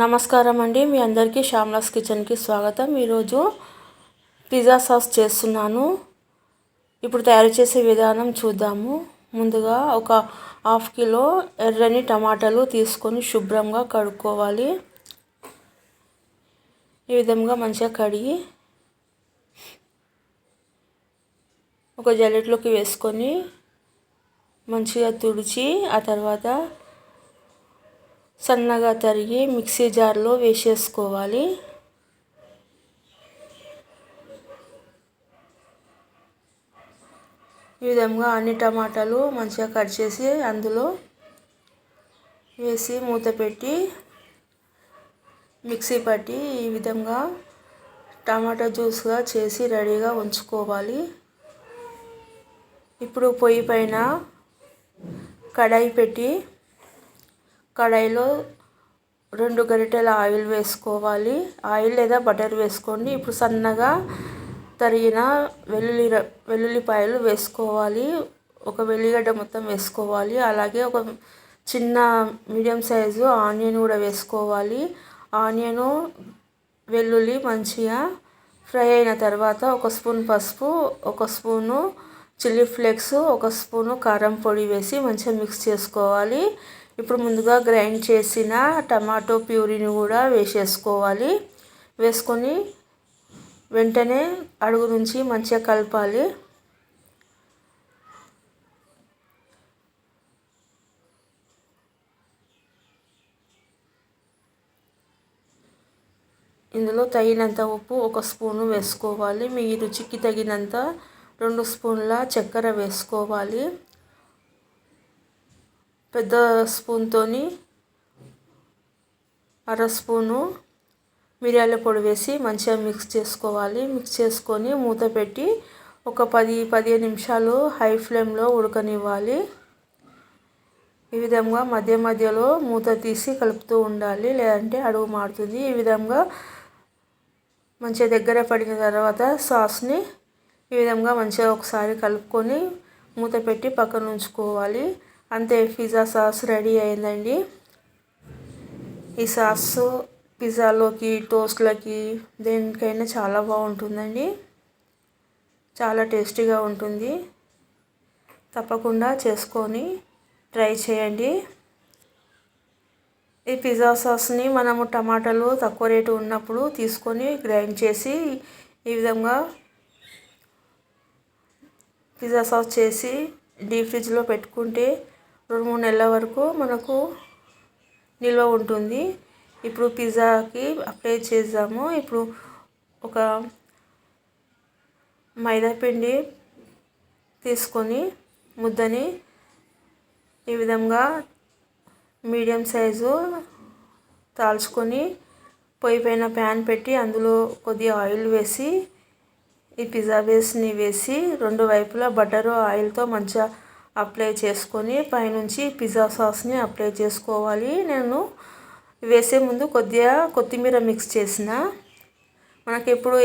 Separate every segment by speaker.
Speaker 1: నమస్కారం అండి మీ అందరికీ శ్యామ్లాస్ కిచెన్కి స్వాగతం. ఈరోజు పిజ్జా సాస్ చేస్తున్నాను. ఇప్పుడు తయారు చేసే విధానం చూద్దాము. ముందుగా ఒక హాఫ్ కిలో ఎర్రని టమాటాలు తీసుకొని శుభ్రంగా కడుక్కోవాలి. ఈ విధంగా మంచిగా కడిగి ఒక జల్లెట్లోకి వేసుకొని మంచిగా తుడిచి ఆ తర్వాత సన్నగా తరిగి మిక్సీ జార్లో వేసేసుకోవాలి. ఈ విధంగా అన్ని టమాటాలు మంచిగా కట్ చేసి అందులో వేసి మూత పెట్టి మిక్సీ పట్టి ఈ విధంగా టమాటా జ్యూస్గా చేసి రెడీగా ఉంచుకోవాలి. ఇప్పుడు పొయ్యి పైన కడాయి పెట్టి కడాయిలో రెండు గరిటెల ఆయిల్ వేసుకోవాలి. ఆయిల్ లేదా బటర్ వేసుకోండి. ఇప్పుడు సన్నగా తరిగిన వెల్లుల్లి వెల్లుల్లిపాయలు వేసుకోవాలి. ఒక వెల్లిగడ్డ మొత్తం వేసుకోవాలి. అలాగే ఒక చిన్న మీడియం సైజు ఆనియన్ కూడా వేసుకోవాలి. ఆనియను వెల్లుల్లి మంచిగా ఫ్రై అయిన తర్వాత ఒక స్పూన్ పసుపు ఒక స్పూను చిల్లీ ఫ్లేక్స్ ఒక స్పూను కారం పొడి వేసి మంచిగా మిక్స్ చేసుకోవాలి. ఇప్పుడు ముందుగా గ్రైండ్ చేసిన టమాటో ప్యూరీని కూడా వేసేసుకోవాలి. వేసుకొని వెంటనే అడుగు నుంచి మంచిగా కలపాలి. ఇందులో తగినంత ఉప్పు ఒక స్పూను వేసుకోవాలి. మీ రుచికి తగినంత రెండు స్పూన్ల చక్కెర వేసుకోవాలి. పెద్ద స్పూన్తో అర స్పూను మిరియాల పొడి వేసి మంచిగా మిక్స్ చేసుకోవాలి. మిక్స్ చేసుకొని మూత పెట్టి ఒక పది పదిహేను నిమిషాలు హై ఫ్లేమ్లో ఉడకనివ్వాలి. ఈ విధంగా మధ్య మధ్యలో మూత తీసి కలుపుతూ ఉండాలి. లేదంటే అడుగు మారుతుంది. ఈ విధంగా మంచిగా దగ్గర పడిన తర్వాత సాస్ని ఈ విధంగా మంచిగా ఒకసారి కలుపుకొని మూత పెట్టి పక్కన ఉంచుకోవాలి. అంతే పిజ్జా సాస్ రెడీ అయిందండి. ఈ సాస్ పిజ్జాలోకి టోస్ట్లకి దేనికైనా చాలా బాగుంటుందండి. చాలా టేస్టీగా ఉంటుంది. తప్పకుండా చేసుకొని ట్రై చేయండి. ఈ పిజ్జా సాస్ని మనము టమాటాలు తక్కువ రేటు ఉన్నప్పుడు తీసుకొని గ్రైండ్ చేసి ఈ విధంగా పిజ్జా సాస్ చేసి డీప్ ఫ్రిడ్జ్లో పెట్టుకుంటే రెండు మూడు నెలల వరకు మనకు నిల్వ ఉంటుంది. ఇప్పుడు పిజ్జాకి అప్లై చేద్దాము. ఇప్పుడు ఒక మైదాపిండి తీసుకొని ముద్దని ఈ విధంగా మీడియం సైజు తాల్చుకొని పొయ్యి పైన ప్యాన్ పెట్టి అందులో కొద్దిగా ఆయిల్ వేసి ఈ పిజ్జా బేస్ని వేసి రెండు వైపులా బటరు ఆయిల్తో మంచిగా అప్లై చేసుకొని పైనుంచి పిజ్జా సాస్ని అప్లై చేసుకోవాలి. నేను వేసే ముందు కొద్దిగా కొత్తిమీర మిక్స్ చేసిన. మనకి ఎప్పుడు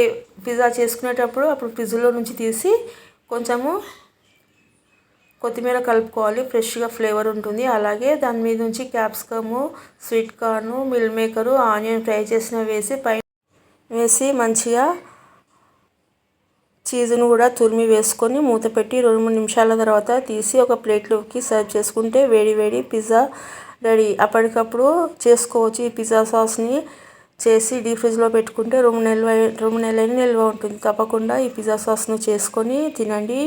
Speaker 1: పిజ్జా చేసుకునేటప్పుడు అప్పుడు ఫ్రిడ్జ్లో నుంచి తీసి కొంచెము కొత్తిమీర కలుపుకోవాలి. ఫ్రెష్గా ఫ్లేవర్ ఉంటుంది. అలాగే దాని మీద నుంచి capsicum sweet corn meal maker onion fry చేసిన వేసి పై వేసి మంచిగా చీజ్ను కూడా తురిమి వేసుకొని మూత పెట్టి రెండు మూడు నిమిషాల తర్వాత తీసి ఒక ప్లేట్లోకి సర్వ్ చేసుకుంటే వేడి వేడి పిజ్జా రెడీ. అప్పటికప్పుడు చేసుకోవచ్చు ఈ పిజ్జా సాస్ని చేసి డీప్ ఫ్రిడ్జ్లో పెట్టుకుంటే రెండు నెలలు రెండు నెలలైన నిల్వ ఉంటుంది. తప్పకుండా ఈ పిజ్జా సాస్ను చేసుకొని తినండి.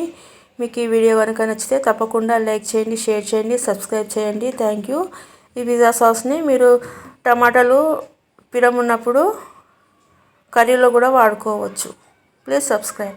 Speaker 1: మీకు ఈ వీడియో కనుక నచ్చితే తప్పకుండా లైక్ చేయండి షేర్ చేయండి సబ్స్క్రైబ్ చేయండి. Thank you. ఈ పిజ్జా సాస్ని మీరు టమాటాలు పిరమున్నప్పుడు కర్రీలో కూడా వాడుకోవచ్చు. Please subscribe.